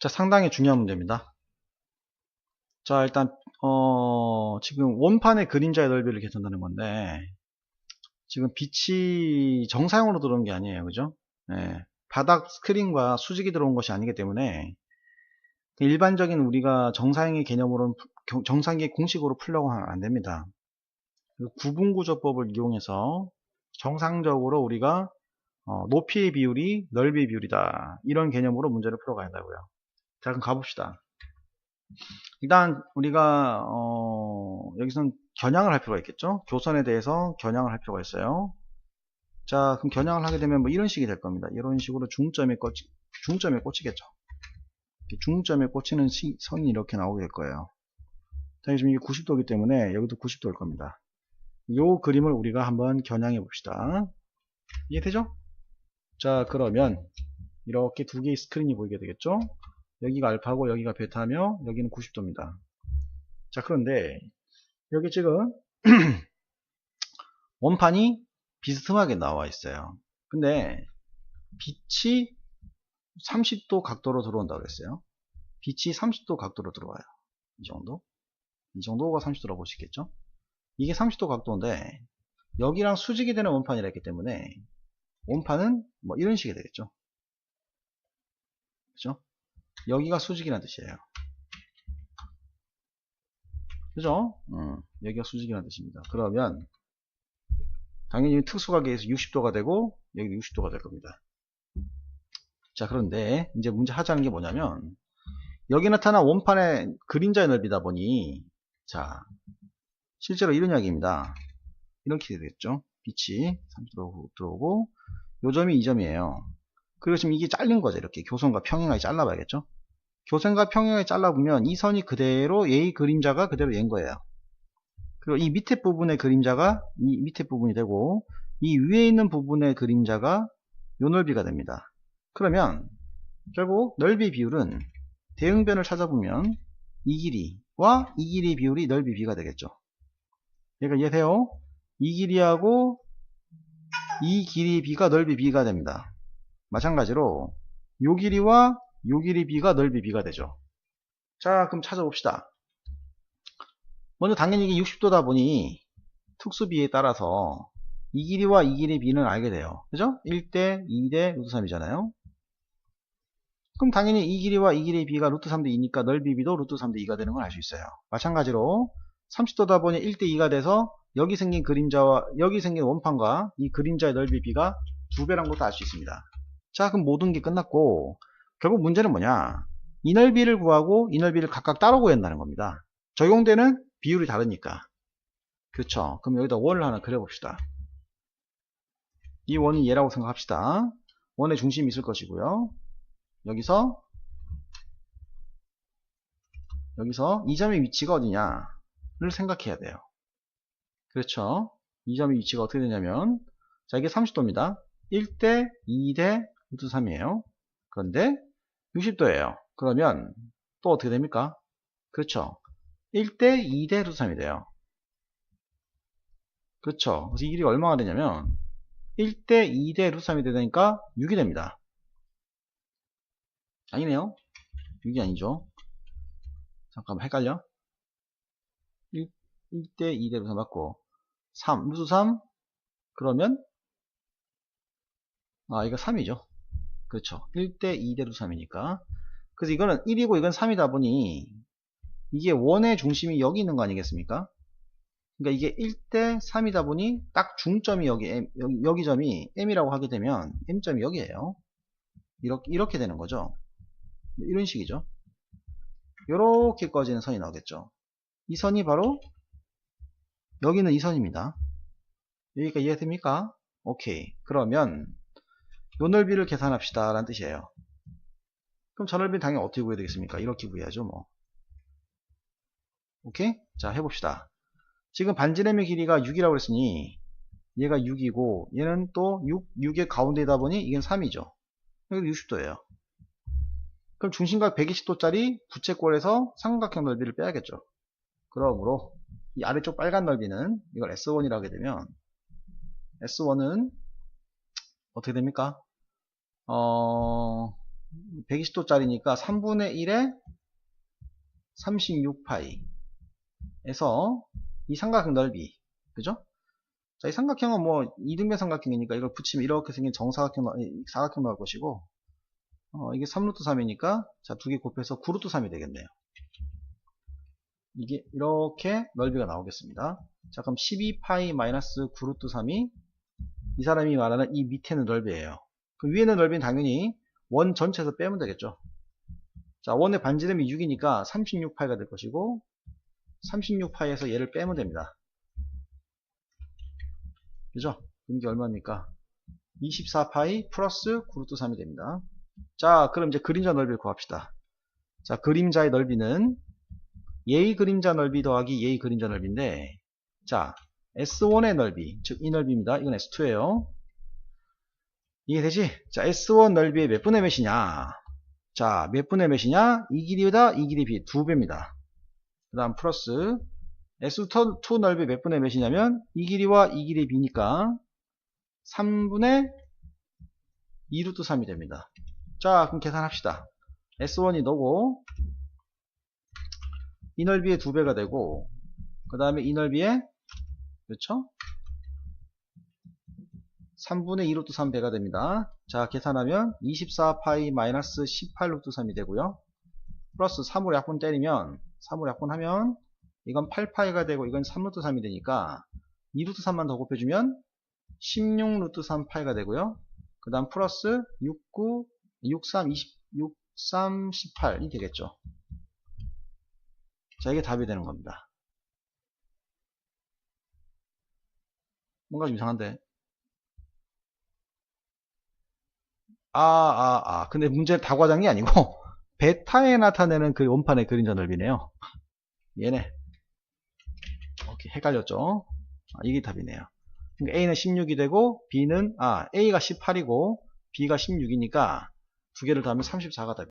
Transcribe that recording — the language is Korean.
자, 상당히 중요한 문제입니다. 자, 일단, 어, 지금 원판의 그림자의 넓이를 계산하는 건데, 지금 빛이 정사형으로 들어온 게 아니에요. 그죠? 예, 바닥 스크린과 수직이 들어온 것이 아니기 때문에, 일반적인 우리가 정사형의 개념으로는, 정상의 공식으로 풀려고 하면 안 됩니다. 그 구분구조법을 이용해서 정상적으로 우리가 어, 높이의 비율이 넓이의 비율이다. 이런 개념으로 문제를 풀어가야 한다고요. 자, 그럼 가봅시다. 일단 우리가 어, 여기서는 겨냥을 할 필요가 있겠죠. 교선에 대해서 겨냥을 할 필요가 있어요. 자, 그럼 겨냥을 하게 되면 뭐 이런 식이 될 겁니다. 이런 식으로 중점에 꽂히, 중점에 꽂히겠죠. 중점에 꽂히는 시, 선이 이렇게 나오게 될 거예요. 자, 지금 이게 90도이기 때문에 여기도 90도일 겁니다. 이 그림을 우리가 한번 겨냥해 봅시다. 이해되죠? 자, 그러면 이렇게 두 개의 스크린이 보이게 되겠죠? 여기가 알파고 여기가 베타며 여기는 90도입니다. 자 그런데 여기 지금 원판이 비스듬하게 나와 있어요. 근데 빛이 30도 각도로 들어온다고 그랬어요. 빛이 30도 각도로 들어와요. 이 정도? 이 정도가 30도라고 볼 수 있겠죠? 이게 30도 각도인데 여기랑 수직이 되는 원판이라 했기 때문에 원판은 뭐 이런 식이 되겠죠. 그죠? 여기가 수직이라는 뜻이에요. 그죠? 음, 여기가 수직이라는 뜻입니다. 그러면 당연히 특수각에서 60도가 되고 여기 60도가 될 겁니다. 자 그런데 이제 문제 하자는 게 뭐냐면 여기 나타난 원판의 그림자의 넓이다 보니 자 실제로 이런 이야기입니다. 이렇게 되겠죠. 빛이 30도로 들어오고 요 점이 이 점이에요. 그리고 지금 이게 잘린 거죠. 이렇게 교선과 평행하게 잘라봐야겠죠. 교선과 평행하게 잘라보면 이 선이 그대로 얘의 그림자가 그대로 얘인 거예요. 그리고 이 밑에 부분의 그림자가 이 밑에 부분이 되고 이 위에 있는 부분의 그림자가 요 넓이가 됩니다. 그러면 결국 넓이 비율은 대응변을 찾아보면 이 길이와 이 길이 비율이 넓이 비가 되겠죠. 그러니까 이해돼요? 이 길이하고 이 길이 비가 넓이 비가 됩니다. 마찬가지로 요 길이와 요 길이 b가 넓이 b가 되죠. 자 그럼 찾아봅시다. 먼저 당연히 이게 60도다 보니 특수비에 따라서 이 길이와 이 길이 b는 알게 돼요. 그죠? 1대 2대 루트 3이잖아요. 그럼 당연히 이 길이와 이 길이 b가 루트 3대 2니까 넓이 b도 루트 3대 2가 되는 걸 알 수 있어요. 마찬가지로 30도다 보니 1대 2가 돼서 여기 생긴 그림자와 여기 생긴 원판과 이 그림자의 넓이 b가 두 배란 것도 알 수 있습니다. 자 그럼 모든 게 끝났고 결국 문제는 뭐냐? 이 넓이를 구하고 이 넓이를 각각 따로 구한다는 겁니다. 적용되는 비율이 다르니까. 그렇죠. 그럼 여기다 원을 하나 그려봅시다. 이 원이 얘라고 생각합시다. 원의 중심이 있을 것이고요. 여기서 여기서 이 점의 위치가 어디냐를 생각해야 돼요. 그렇죠? 이 점의 위치가 어떻게 되냐면 자 이게 30도입니다. 1대 2대 루트 3이에요. 그런데 60도예요. 그러면 또 어떻게 됩니까? 그렇죠. 1대 2대 루트 3이 돼요. 그렇죠. 그래서 이 길이가 얼마가 되냐면 1대 2대 루트 3이 되니까 6이 됩니다. 아니네요. 6이 아니죠. 잠깐만 헷갈려. 1, 1대 2대 루트 3 맞고 3 루트 3 그러면 아 이거 3이죠. 그렇죠. 1대 2대로 3이니까. 그래서 이거는 1이고 이건 3이다 보니 이게 원의 중심이 여기 있는 거 아니겠습니까? 그러니까 이게 1대 3이다 보니 딱 중점이 여기 M, 여기, 여기 점이 M이라고 하게 되면 M점이 여기에요. 이렇게, 이렇게 되는 거죠. 이런 식이죠. 이렇게 꺼지는 선이 나오겠죠. 이 선이 바로 여기는 이 선입니다. 여기까지 이해됩니까? 오케이. 그러면 요 넓이를 계산합시다. 라는 뜻이에요. 그럼 저 넓이는 당연히 어떻게 구해야 되겠습니까? 이렇게 구해야죠 뭐. 오케이? 자 해봅시다. 지금 반지름의 길이가 6이라고 그랬으니 얘가 6이고 얘는 또 6, 6의 가운데다 보니 이게 3이죠. 여기 60도예요. 그럼 중심각 120도짜리 부채꼴에서 삼각형 넓이를 빼야겠죠. 그러므로 이 아래쪽 빨간 넓이는 이걸 S1이라고 하게 되면 S1은 어떻게 됩니까? 어, 120도짜리니까 3분의 1에 36파이 에서 이 삼각형 넓이 그죠? 자, 이 삼각형은 뭐 이등변 삼각형이니까 이걸 붙이면 이렇게 생긴 정사각형 사각형 나올 것이고 어, 이게 3루트 3이니까 자, 두 개 곱해서 9루트 3이 되겠네요. 이게 이렇게 넓이가 나오겠습니다. 자, 그럼 12파이 마이너스 9루트 3이 이 사람이 말하는 이 밑에는 넓이에요. 그 위에는 넓이는 당연히 원 전체에서 빼면 되겠죠. 자, 원의 반지름이 6이니까 36파이가 될 것이고 36파이에서 얘를 빼면 됩니다. 그죠? 이게 얼마입니까? 24파이 플러스 9루트 3이 됩니다. 자, 그럼 이제 그림자 넓이를 구합시다. 자, 그림자의 넓이는 예의 그림자 넓이 더하기 예의 그림자 넓이인데, 자, S1의 넓이, 즉 이 넓이입니다. 이건 S2예요. 이해되지? 자, S1 넓이의 몇 분의 몇이냐? 자, 몇 분의 몇이냐? 이 길이보다 이 길이 비, 두 배입니다. 그 다음 플러스 S2 넓이 몇 분의 몇이냐면 이 길이와 이 길이 비니까 3분의 2루트 3이 됩니다. 자, 그럼 계산합시다. S1이 너고 이 넓이의 두 배가 되고 그 다음에 이 넓이의 그렇죠? 3분의 2루트 3 배가 됩니다. 자, 계산하면 24파이 마이너스 18 루트 3이 되고요. 플러스 3으로 약분 때리면 3으로 약분하면 이건 8파이가 되고 이건 3루트 3이 되니까 2루트 3만 더 곱해주면 16루트 3파이가 되고요. 그 다음 플러스 69, 63, 20, 63, 18이 되겠죠. 자, 이게 답이 되는 겁니다. 뭔가 좀 이상한데. 아, 아, 아. 근데 문제는 다과장이 아니고, 베타에 나타내는 그 원판의 그림자 넓이네요. 얘네. 오케이, 헷갈렸죠? 아, 이게 답이네요. 그러니까 A는 16이 되고, B는, 아, A가 18이고, B가 16이니까, 두 개를 더하면 34가 답이에요.